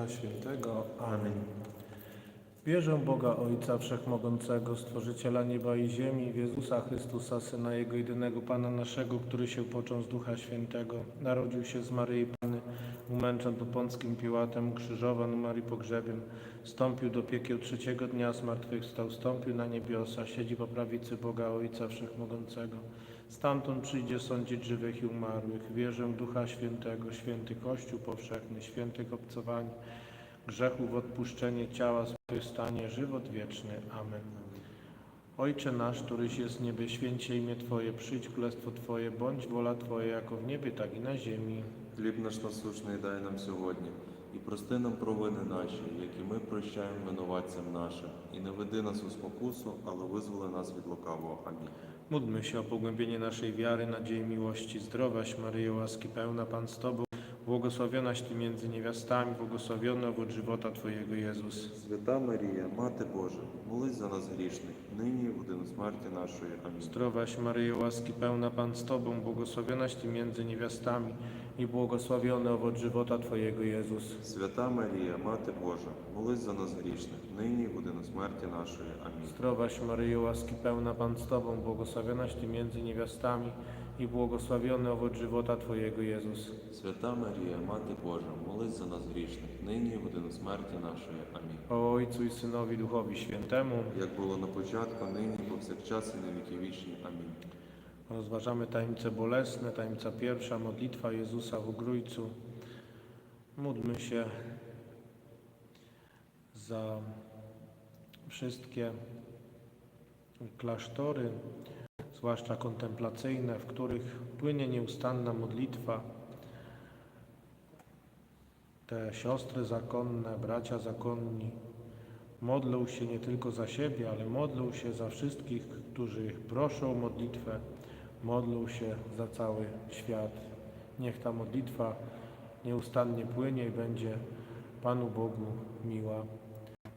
Ducha Świętego. Amen. Wierzę Boga Ojca Wszechmogącego, Stworzyciela nieba i ziemi, w Jezusa Chrystusa, Syna Jego jedynego Pana naszego, który się począł z Ducha Świętego, narodził się z Maryi Panny, umęczon pod Pąckim Piłatem, ukrzyżowan, umarł i pogrzebiem, stąpił do piekieł trzeciego dnia, zmartwychwstał, stąpił na niebiosa, siedzi po prawicy Boga Ojca Wszechmogącego. Stamtąd przyjdzie sądzić żywych i umarłych. Wierzę w Ducha Świętego, święty Kościół powszechny, świętych obcowanie, grzechów odpuszczenie ciała, zmartwychwstanie, żywot wieczny. Amen. Ojcze nasz, któryś jest w niebie, święcie imię Twoje, przyjdź królestwo Twoje, bądź wola Twoja, jako w niebie, так і на землі. Хліб наш насущний дай нам сьогодні, і прости нам провини наші, які ми прощаємо винуватцям нашим. І не веди нас у спокусу, але визволи нас від лукавого. Амінь. Módlmy się o pogłębienie naszej wiary, nadziei, miłości. Zdrowaś Maryjo, łaski pełna Pan z Tobą, błogosławionaś Ty między niewiastami, błogosławiony owoc żywota Twojego Jezus. Свята Марія, Мати Божа, молись за нас грішних, нині і в годину смерті нашої. Амінь. Zdrowaś Maryjo, łaski pełna Pan z Tobą, błogosławionaś Ty między niewiastami i błogosławiony owoc żywota Twojego Jezus. Свята Марія, Мати Божа, молись за нас грішних, нині і в годину смерті нашої. Амінь. Zdrowaś Maryjo, łaski pełna Pan z Tobą, błogosławionaś Ty między niewiastami i błogosławiony owoc żywota Twojego Jezus. Свята Марія, Мати Божа, молись за нас грішних, нині і в годину смерті нашої. Амінь. O Ojcu i Synowi Duchowi Świętemu Як було на початку, нині повсякчас і на віки вічні. Амінь. Rozważamy tajemnice bolesne, tajemnica pierwsza, modlitwa Jezusa w Ugrójcu. Módlmy się za wszystkie klasztory, zwłaszcza kontemplacyjne, w których płynie nieustanna modlitwa. Te siostry zakonne, bracia zakonni modlą się nie tylko za siebie, ale modlą się za wszystkich, którzy proszą modlitwę, modlą się za cały świat. Niech ta modlitwa nieustannie płynie i będzie Panu Bogu miła.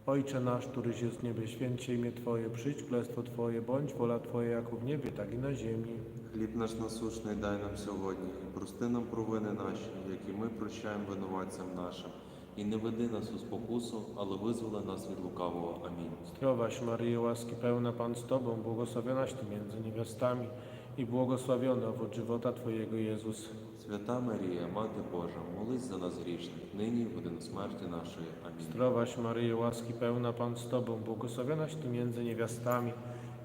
Ojcze nasz, któryś jest w niebie, święcie imię Twoje, przyjdź królestwo Twoje, bądź wola Twoja, jako w niebie, tak i na ziemi. Хліб наш насущний дай нам сьогодні, і прости нам провини наші, які ми прощаємо винуватцям нашим. І не веди нас у спокусу, але визволи нас від лукавого. Амінь. Zdrowaś Maryjo, łaski pełna Pan z Tobą, błogosławionaś Ty między niewiastami i błogosławiony owoc żywota Twojego Jezus. Свята Марія, Мати Божа, молись за нас грішних, нині і в годину смерті нашої. Амінь. Zdrowaś Maryjo, łaski pełna Pan z Tobą, błogosławionaś Ty między niewiastami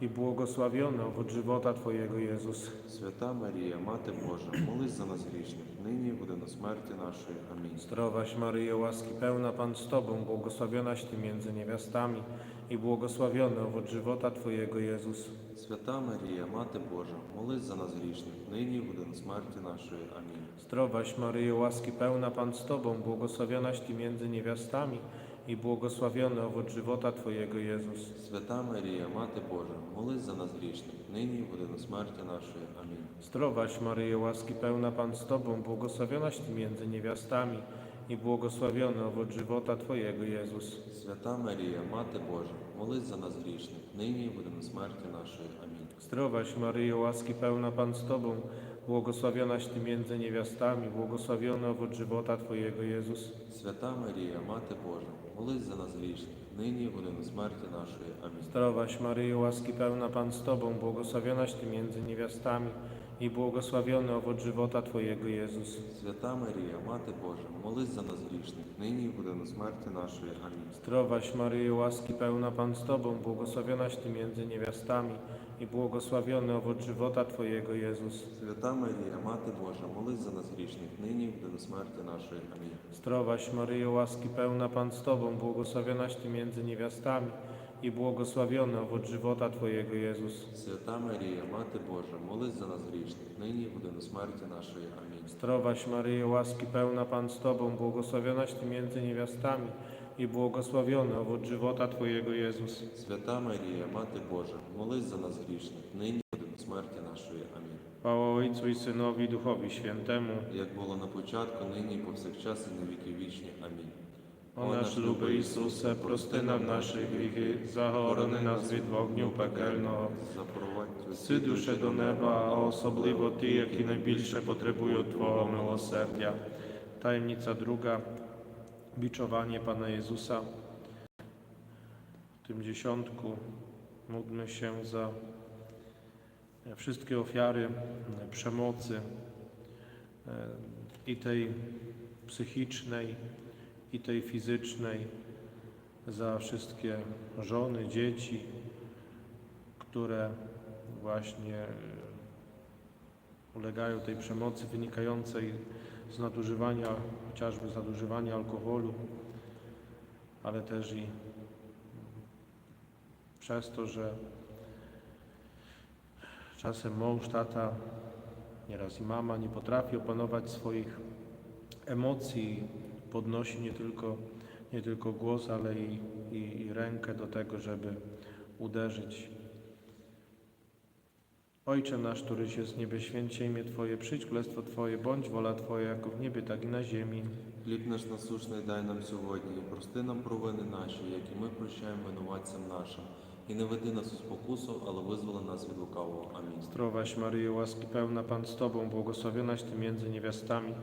i błogosławiony owoc żywota Twojego Jezus. Свята Марія, Мати Божа, молись за нас грішних, нині і в годину смерті нашої. Амінь. Zdrowaś Maryjo, łaski pełna Pan z Tobą, błogosławionaś Ty między niewiastami i błogosławiony owoc żywota Twojego Jezus. Свята Марія, Мати Божа, молись за нас грішних, нині і в годину смерті нашої. Амінь. Zdrowaś Maryjo, łaski pełna Pan z Tobą, błogosławionaś Ty między niewiastami i błogosławiony owoc żywota Twojego Jezus. Свята Марія, Мати Божа, молись за нас грішних, нині і в годину смерті нашої. Амінь. Zdrowaś Maryjo, łaski pełna Pan z Tobą, błogosławionaś Ty między niewiastami i błogosławiony owoc żywota Twojego Jezus. Свята Марія, Мати Божа, молись за нас грішних, нині і в годину смерті нашої. Амінь. Zdrowaś Maryjo, łaski pełna Pan z Tobą, błogosławionaś Ty między niewiastami, błogosławiony owoc żywota Twojego Jezus. Свята Марія, Мати Божа, молись за нас грішних, нині і в годину смерті нашої. Амінь. Zdrowaś Maryjo, łaski pełna Pan z Tobą, błogosławionaś Ty między niewiastami i błogosławiony owoc żywota Twojego Jezus. Свята Марія, Мати Божа, молись за нас грішних, нині і в годину смерті нашої. Амінь. Zdrowaś Maryjo, łaski pełna Pan z Tobą, błogosławionaś Ty między niewiastami i błogosławiony owoc żywota Twojego Jezus. Свята Марія, Мати Божа, молись за нас грішних, нині і в годину смерті нашої. Амінь. Zdrowaś Maryjo, łaski pełna Pan z Tobą, błogosławionaś Ty między niewiastami i błogosławiony owoc żywota Twojego Jezus. Свята Марія, Мати Божа, молись за нас грішних, нині і в годину смерті нашої. Амінь. Zdrowaś Maryjo, łaski pełna Pan z Tobą, błogosławionaś Ty między niewiastami i błogosławiony owoc żywota Twojego Jezus. Свята Марія, Мати Божа, молись за нас грішних, нині і в годину смерті нашої. Амінь. Chwała Ojcu i Synowi i Duchowi Świętemu. Як було на початку, нині і повсякчас і на віки вічні. Амінь. O nasz luby Ісусе, прости нам наші гріхи, загорони нас від вогню пекельного. Запровадь Всі душе до неба, a особливо ті, які найбільше потребують Твого милосердя. Tajemnica druga. biczowanie Pana Jezusa. W tym dziesiątku módlmy się za wszystkie ofiary przemocy e, i tej psychicznej, i tej fizycznej, za wszystkie żony, dzieci, które właśnie ulegają tej przemocy wynikającej z nadużywania, chociażby z nadużywania alkoholu, ale też i przez to, że czasem mąż, tata, nieraz i mama nie potrafi opanować swoich emocji, podnosi nie tylko, nie tylko głos, ale i, i, i rękę do tego, żeby uderzyć. Ojcze nasz, któryś jest w niebie, święcie imię Twoje, przyjdź królestwo Twoje, bądź wola Twoja, jako w niebie, tak i na ziemi. Хліб наш насушний дай нам сьогодні, і прости нам провини наші, які ми прощаємо винуватцям нашим. І не веди нас у спокусу, але визволи нас від лукавого. Амінь. Zdrowaś Maryjo, łaski pełna Pan z Tobą, błogosławionaś Ty między niewiastami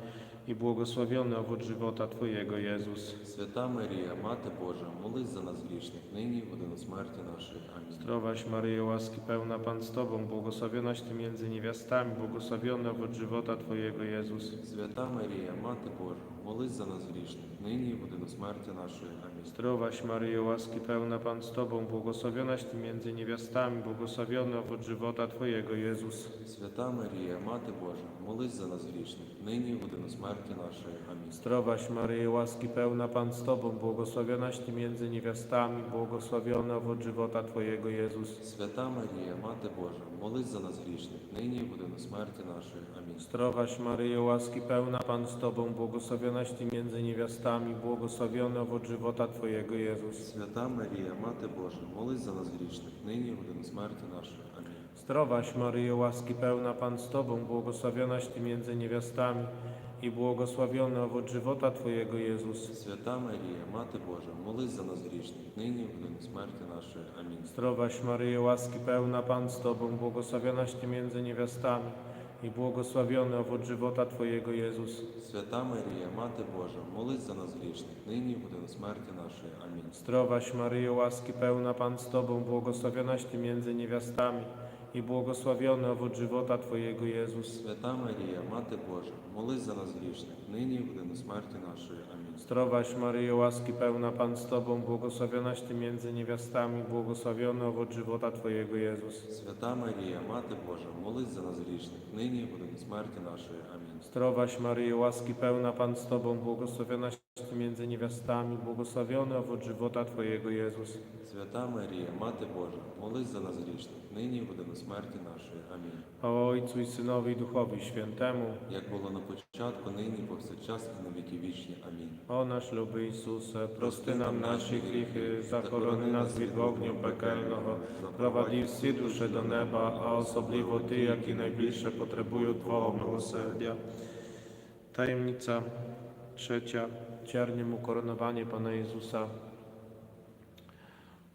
i błogosławiony owoc żywota Twojego, Jezus. Свята Марія, Мати Божа, молись за нас грішних, нині і в годину смерті нашої. Амінь. Zdrowaś Maryjo, łaski pełna Pan z Tobą, błogosławionaś Ty między niewiastami, błogosławiony owoc żywota Twojego, Jezus. Свята Марія, Мати Божа, молись за нас грішних, нині і в годину смерті нашої. Амінь. Zdrowaś Maryjo, łaski pełna Pan z Tobą, błogosławionaś Ty między niewiastami, błogosławiony owoc żywota Twojego, Jezus. Свята Марія, Мати Божа, молись за нас грішних, нині і в годину смерті нашої. Амінь. Zdrowaś Maryjo, łaski pełna Pan z Tobą, błogosławionaś Ty między niewiastami, błogosławiony owoc żywota Twojego, Jezus. Свята Марія, Мати Божа, молись за нас грішних, нині і в годину смерті нашої. Амінь. Zdrowaś Maryjo, łaski pełna Pan z Tobą, błogosławionaś Ty między niewiastami, błogosławiony owoc żywota Twojego, Jezus. Свята Марія, Мати Божа, молись за нас грішних, нині і в годину смерті нашої. Амінь. Zdrowaś Maryjo, łaski pełna Pan z Tobą, błogosławionaś Ty między niewiastami i błogosławiony owoc żywota Twojego, Jezus. Свята Марія, Мати Божа, молись за нас грішних, нині і в годину смерті нашої. Амінь. Zdrowaś Maryjo, łaski pełna Pan z Tobą, błogosławionaś Ty między niewiastami i błogosławiony owoc żywota Twojego, Jezus. Свята Марія, Мати Божа, молись за нас грішних, нині і в годину смерті нашої. Амінь. Zdrowaś Maryjo, łaski pełna Pan z Tobą, błogosławionaś Ty między niewiastami i błogosławiony owoc żywota Twojego, Jezus. Свята Марія, Мати Божа, молись за нас грішних, нині і в годину смерті нашої. Амінь. Zdrowaś Maryjo, łaski pełna Pan z Tobą, błogosławionaś Ty między niewiastami, błogosławiony owoc żywota Twojego, Jezus. Свята Марія, Мати Божа, молись за нас грішних, нині і в годину смерті нашої. Амінь. Zdrowaś Maryjo, łaski pełna Pan z Tobą, błogosławionaś Ty między niewiastami, błogosławiony owoc żywota Twojego, Jezus. Свята Марія, Мати Божа, молись за нас грішних, нині і в годину смерті нашої. Амінь. O Ojcu i Synowi i Duchowi Świętemu, Як було на початку, нині, і повсякчас і на віки вічні. Амінь. o o nasz luby Isuse, prosty nam nasze grzechy, zakorony nas w ogniu pekelnego, prowadzi wszystkie dusze do nieba, a osobliwo ty, jak i najbliższe potrzebują Twojego miłosierdzia. Tajemnica trzecia, cierniem koronowanie Pana Jezusa.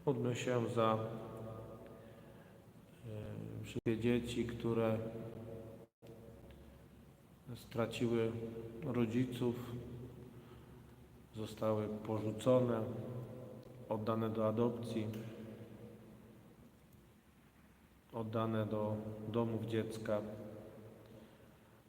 Módlmy się za e, wszystkie dzieci, które straciły rodziców, zostały porzucone, oddane do adopcji, oddane do domów dziecka.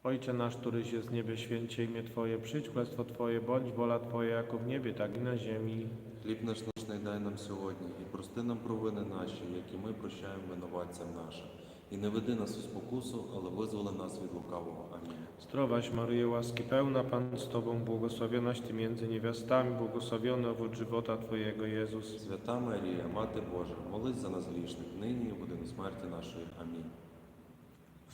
Ojcze nasz, któryś jest w niebie, święcie imię Twoje, przyjdź królestwo Twoje, bądź wola Twoja, jako w niebie, tak i na ziemi. Хліб наш насущний дай нам сьогодні, і прости нам провини наші, які ми прощаємо винуватцям нашим. І не веди нас у спокусу, але визволи нас від лукавого. Амінь. Zdrowaś Maryjo, łaski pełna, Pan z Tobą, błogosławionaś Ty między niewiastami, błogosławiony owoc żywota Twojego, Jezus. Свята Марія, Мати Божа, молись за нас грішних, нині і в годину смерті нашої. Амінь.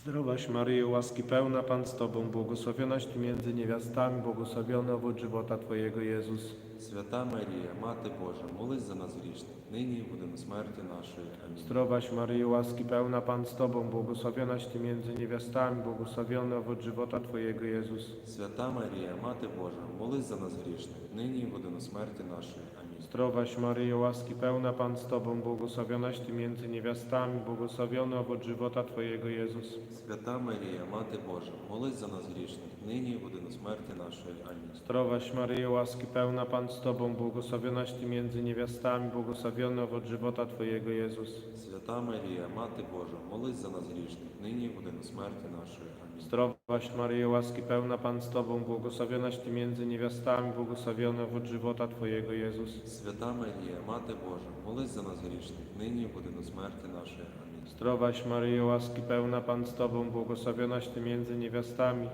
Zdrowaś Maryjo, łaski pełna, Pan z Tobą, błogosławionaś Ty między niewiastami, błogosławiony owoc żywota Twojego, Jezus. Свята Марія, Мати Божа, молись за нас грішних, нині і в годину смерті нашої. Амінь. Zdrowaś Maryjo, łaski pełna, Pan z Tobą, błogosławionaś Ty między niewiastami, błogosławiony owoc żywota Twojego, Jezus. Свята Марія, Мати Божа, молись за нас грішних, нині і в годину смерті нашої. Амінь. Zdrowaś Maryjo, łaski pełna, Pan z Tobą, błogosławionaś Ty między niewiastami, błogosławiony owoc żywota Twojego, Jezus. Свята Марія, Мати Божа, молись за нас грішних, нині і в годину смерті нашої. Амінь. Zdrowaś Maryjo, łaski pełna, Pan Pan z Tobą, błogosławionaś Ty między niewiastami, błogosławiony owoc żywota Twojego Jezus. Свята Марія, Мати Божа, молись за нас грішних, нині і в годину смерті нашої. Амінь. Zdrowaś Maryjo, łaski pełna Pan z Tobą, błogosławionaś Ty między niewiastami, błogosławiony owoc żywota Twojego Jezus. Свята Марія, Мати Божа, молись за нас грішних, нині і в годину смерті нашої. Амінь. Zdrowaś Maryjo, łaski pełna Pan z Tobą, błogosławionaś Ty między niewiastami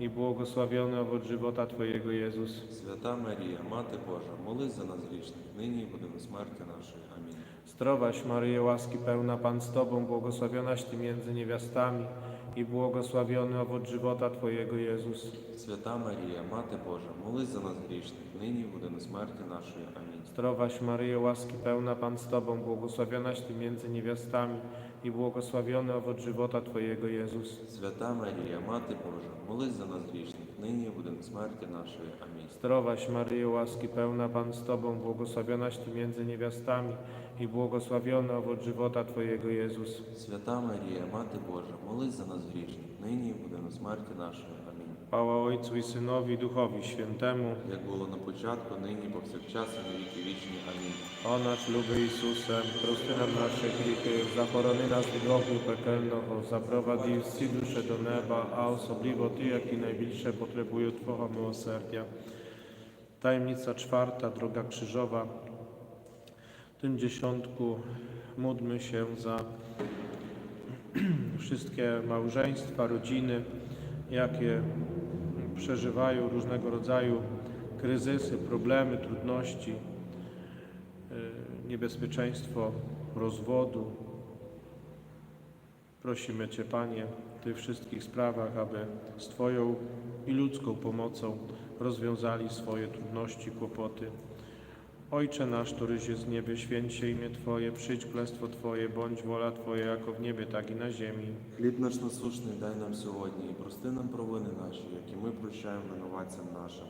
i błogosławiony owoc żywota Twojego Jezus. Свята Марія, Мати Божа, молись за нас грішних, нині і в годину смерті нашої. Амінь. Zdrowaś Maryjo, łaski pełna Pan z Tobą, błogosławionaś Ty między niewiastami i błogosławiony owoc żywota Twojego Jezus. Свята Марія, Мати Божа, молись за нас грішних, нині і в годину смерті нашої. Амінь. Zdrowaś Maryjo, łaski pełna Pan z Tobą, błogosławionaś Ty między niewiastami i błogosławiony owoc żywota Twojego Jezus. Свята Марія, Мати Божа, молись за нас грішних, нині і в годину смерті нашої. Амінь. Zdrowaś Maryjo, łaski pełna Pan z Tobą, błogosławionaś Ty między niewiastami i błogosławiony owoc żywota Twojego Jezus. Свята Марія, Мати Божа, молись за нас грішних, нині і в годину смерті нашої. Амінь. Chwała Ojcu i Synowi i Duchowi Świętemu, Як було на початку, нині і повсякчас і на віки вічні. Амінь. o nasz luby Ісусе, прости nam nasze grzechy, zachroni nas від ogniu pekelnego, zaprowadzi всі dusze do neba, a osobliwo Ty, jaki najbliższe potrzebują Twojego miłosierdzia. Tajemnica czwarta, droga krzyżowa. W tym dziesiątku módlmy się za wszystkie małżeństwa, rodziny, jakie przeżywają różnego rodzaju kryzysy, problemy, trudności, y, niebezpieczeństwo rozwodu. Prosimy Cię, Panie, w tych wszystkich sprawach, aby z Twoją i ludzką pomocą rozwiązali swoje trudności, kłopoty. Ojcze nasz, któryś jest w niebie, święć się imię Twoje, przyjdź królestwo Twoje, bądź wola Twoja, jako w niebie, tak i na ziemi. Хліб наш насушний дай нам сьогодні, і прости нам провини наші, які ми прощаємо винуватцям нашим.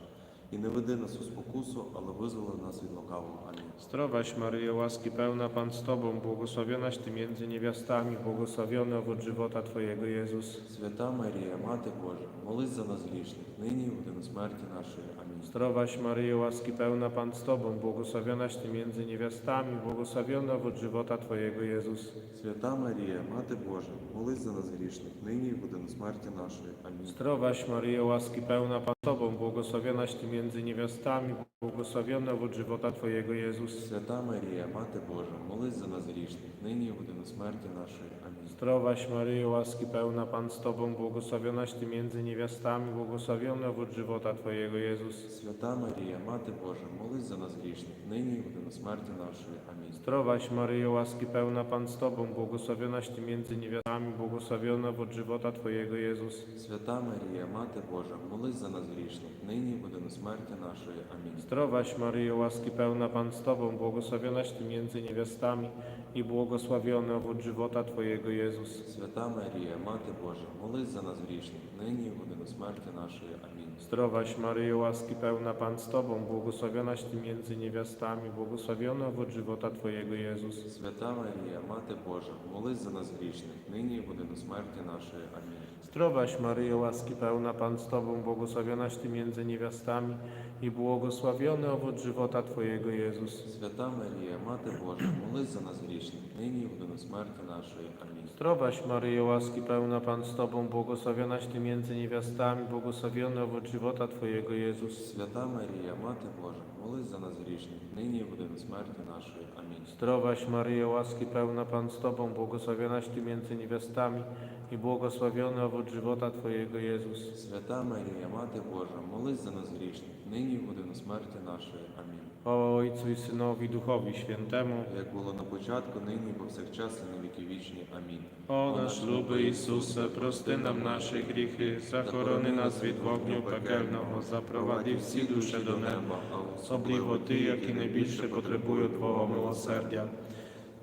І не веди нас у спокусу, але визволи нас від лукавого. Амінь. Zdrowaś Maryjo, łaski pełna Pan z Tobą, błogosławionaś Ty między niewiastami, błogosławiony owoc żywota Twojego Jezus. Свята Марія, Мати Божа, молись за нас грішних, нині і в годину смерті нашої. Амінь. Zdrowaś Maryjo, łaski pełna Pan z Tobą, błogosławionaś Ty między niewiastami, błogosławiony owoc żywota Twojego Jezus. Свята Марія, Мати Божа, молись за нас грішних, нині і в годину смерті нашої. Амінь. Zdrowaś Maryjo, łaski pełna Pan z Tobą, błogosławionaś Ty między niewiastami, błogosławiony owoc żywota Twojego Jezus. Свята Марія, Мати Божа, молись за нас грішних, нині і в годину смерті нашої. Амінь. Zdrowaś Maryjo, łaski pełna Pan z Tobą, błogosławionaś Ty między niewiastami, błogosławiony owoc żywota Twojego Jezus. Свята Марія, Мати Божа, молись за нас грішних, нині і в годину смерті нашої. Амінь. Zdrowaś Maryjo, łaski pełna Pan z Tobą, błogosławionaś Ty między niewiastami, błogosławiony owoc żywota Twojego Jezus. Свята Марія, Мати Божа, молись за нас грішних, нині і в годину смерті нашої. Амінь. Zdrowaś Maryjo, łaski pełna Pan z Tobą, błogosławionaś Ty między niewiastami i błogosławiony owoc żywota Twojego Jezus. Свята Марія, Мати Божа, молись за нас грішних, нині і в годину смерті нашої. Амінь. Zdrowaś Maryjo, łaski pełna Pan z Tobą, błogosławionaś Ty między niewiastami, błogosławiony owoc żywota Twojego Jezus. Свята Марія, Мати Божа, молись за нас грішних, нині і в годину смерті нашої. Амінь. Zdrowaś Maryjo, łaski pełna Pan z Tobą, błogosławionaś Ty między niewiastami i błogosławiony owoc żywota Twojego Jezus. Свята Марія, Мати Божа, молись за нас грішних, нині і в годину смерті нашої. Амінь. Zdrowaś Maryjo, łaski pełna Pan z Tobą, błogosławionaś Ty między niewiastami, błogosławiony owoc żywota Twojego Jezus. Свята Марія, Мати Божа, молись за нас грішних, нині і в годину смерті нашої. Амінь. Zdrowaś Maryjo, łaski pełna Pan z Tobą, błogosławionaś Ty między niewiastami i błogosławiony owoc żywota Twojego Jezus. Свята Марія, Мати Божа, молись за нас грішних, нині і в годину смерті нашої. Амінь. Chwała Ojcu i Synowi i Duchowi Świętemu. Як було на початку, нині і повсякчас і на віки вічні. Амінь. O nasz luby Ісусе, прости нам наші гріхи, захорони нас від вогню пекельного, zaprowadzi всі dusze do неба, особливо ті, які найбільше потребують Твого милосердя.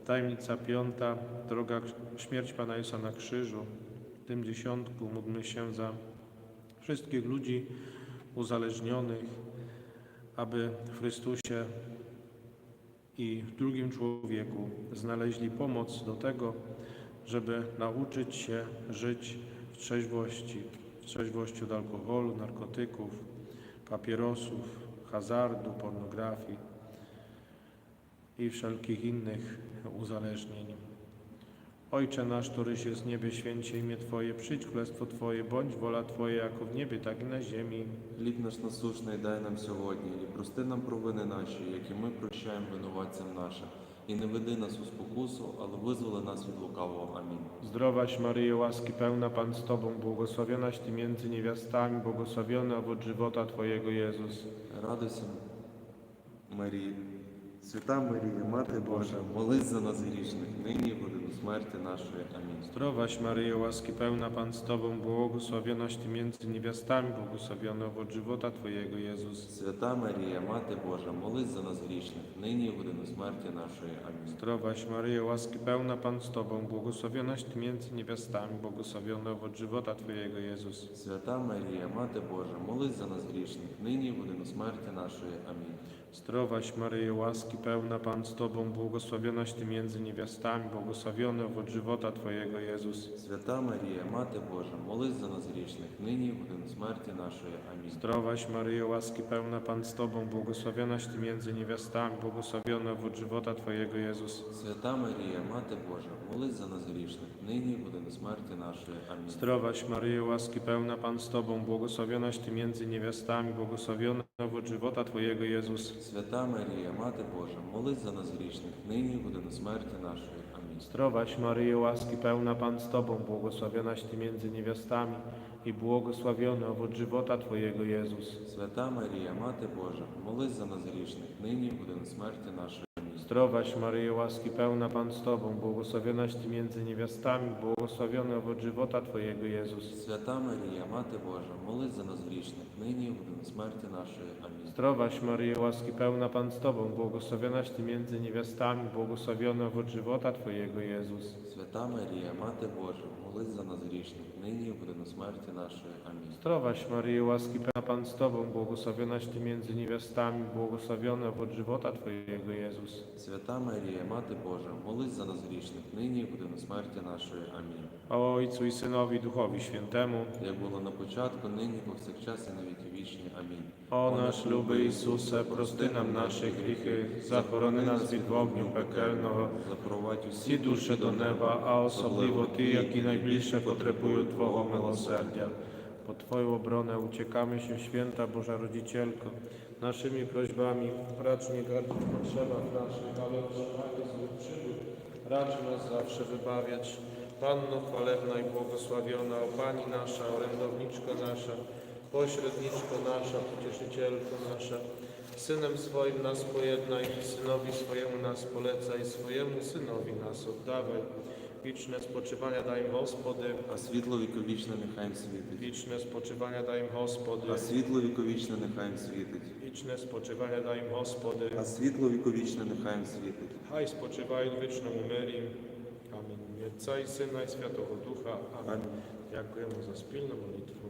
Tajemnica piąta, droga śmierć Pana Jezusa na krzyżu. W tym dziesiątku módlmy się za wszystkich ludzi uzależnionych, aby w Chrystusie i w drugim człowieku znaleźli pomoc do tego, żeby nauczyć się żyć w trzeźwości, w trzeźwości od alkoholu, narkotyków, papierosów, hazardu, pornografii i wszelkich innych uzależnień. Ojcze nasz, któryś jest w niebie, święć się imię Twoje, przyjdź królestwo Twoje, bądź wola Twoja, jako w niebie, tak i na ziemi. Хліб наш насущний дай нам сьогодні, і прости нам провини наші, які ми прощаємо винуватцям нашим. І не веди нас у спокусу, але визволи нас від лукавого. Амінь. Zdrowaś Maryjo, łaski pełna Pan z Tobą, błogosławionaś Ty między niewiastami, błogosławiony owoc żywota Twojego Jezus. Радуйся, Марія. Свята Марія, Мати Божа, молись за нас грішних, нині і в годину смерті нашої. Амінь. Zdrowaś Maryjo, łaski pełna Pan z Tobą, błogosławionaś Ty między niewiastami, błogosławiony owoc żywota Twojego Jezus. Свята Марія, Мати Божа, молись за нас грішних, нині і в годину смерті нашої. Амінь. Zdrowaś Maryjo, łaski pełna Pan z Tobą, błogosławionaś Ty między niewiastami, błogosławiony owoc żywota Twojego Jezus. Свята Марія, Мати Божа, молись за нас грішних, нині і в годину смерті нашої. Амінь. Zdrowaś Maryjo, łaski pełna Pan z Tobą, błogosławionaś Ty między niewiastami, błogosławiony owoc żywota Twojego Jezus. Свята Марія, Мати Божа, молись за нас грішних, нині і в годину смерті нашої. Амінь. Zdrowaś Maryjo, łaski pełna Pan z Tobą, błogosławionaś Ty między niewiastami, błogosławiony owoc żywota Twojego Jezus. Свята Марія, Мати Божа, молись за нас грішних, нині і в годину смерті нашої. Амінь. Zdrowaś Maryjo, łaski pełna Pan z Tobą, błogosławionaś Ty między niewiastami, błogosławiony owoc żywota Twojego Jezus. Свята Марія, Мати Божа, молись за нас грішних, нині і в годину смерті нашої. Амінь. Zdrowaś Maryjo, łaski pełna Pan z Tobą, błogosławionaś Ty między niewiastami i błogosławiony owoc żywota Twojego Jezus. Свята Марія, Мати Божа, молись за нас грішних, нині і в годину смерті нашої. Амінь. Zdrowaś Maryjo, łaski pełna Pan z Tobą, błogosławionaś Ty między niewiastami, błogosławiony owoc żywota Twojego Jezus. Свята Марія, Мати Божа, молись за нас грішних, нині і в годину смерті нашої. Амінь. Zdrowaś Maryjo, łaski pełna Pan z Tobą, błogosławionaś Ty między niewiastami, błogosławiony owoc żywota Twojego Jezus. Свята Марія, Мати Божа, молись за нас грішних, нині і в годину смерті нашої. Амінь. Zdrowaś Maryjo, łaski pełna Pan z Tobą, błogosławionaś Ty między niewiastami, błogosławiony owoc żywota Twojego Jezus. Свята Марія, Мати Божа, молись за нас грішних, нині і в годину смерті нашої. Амінь. O Ojcu i Synowi, Duchowi Świętemu, Як було на початку, нині, повсякчас і на віки вічні. Амінь. O nasz luby Ісусе, прости нам наші гріхи, захорони нас від вогню пекельного, Запровадь всі душі до неба, а особливо ті, які найбільше потребують Twого милосердя. Po Twoją obronę uciekamy się, święta Boża Rodzicielko, naszymi prośbami, racz nie gardzić potrzebach naszych, ale otrzymaj zły przybór, racz nas zawsze wybawiać. Panno chwalebna i błogosławiona, o Pani nasza, orędowniczko nasza, pośredniczko nasza, pocieszycielko nasza, Synem swoim nas pojednaj, Synowi swojemu nas polecaj, swojemu Synowi nas oddawaj. Wieczne spoczywania daj im Господи, А світло віковічне нехай їм світить. wieczne spoczywania daj im Господи, А світло віковічне нехай їм світить. wieczne spoczywania daj im Господи, А світло віковічне нехай їм світить. haj spoczywają w wieczną umyli. Amen. W imię Ojca i Syna i Świętego Ducha. Amen. Amen. Dziękujemy za wspólną modlitwę.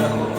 world.